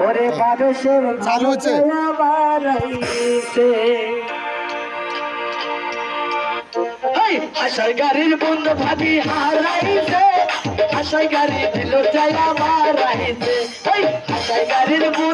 ওরে সে চালু হচ্ছে? আশার গাড়ির বন্ধু ভাবি হারাইছে। আশাই গাড়ি দিল আমার রাইছে গাড়ির বন্ধু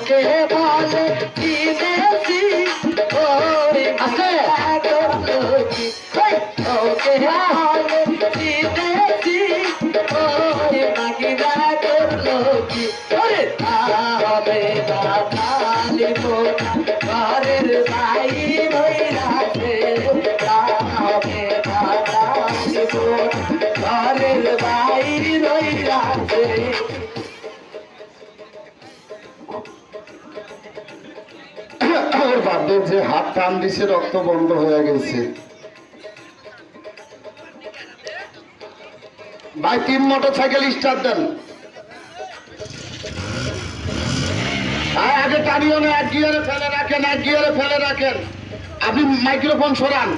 লোকে বলে কি দেশি ওই আছে? লোকি এই লোকে বলে কি দেশি ওই মাগিরা লোকি ওরে হবে বাতালি ঘরের ভাই বইরাছে হবে বাতালি ঘরের ভাই রইরাছে বাপের যে হাত টান দিছে রক্ত বন্ধ হয়ে গেছে। ভাই, তিন মোটর সাইকেল স্টার্ট দেন। আগে টানিও না, এক গিয়ারে ফেলে রাখেন, এক গিয়ারে ফেলে রাখেন। আপনি মাইক্রোফোন সরান।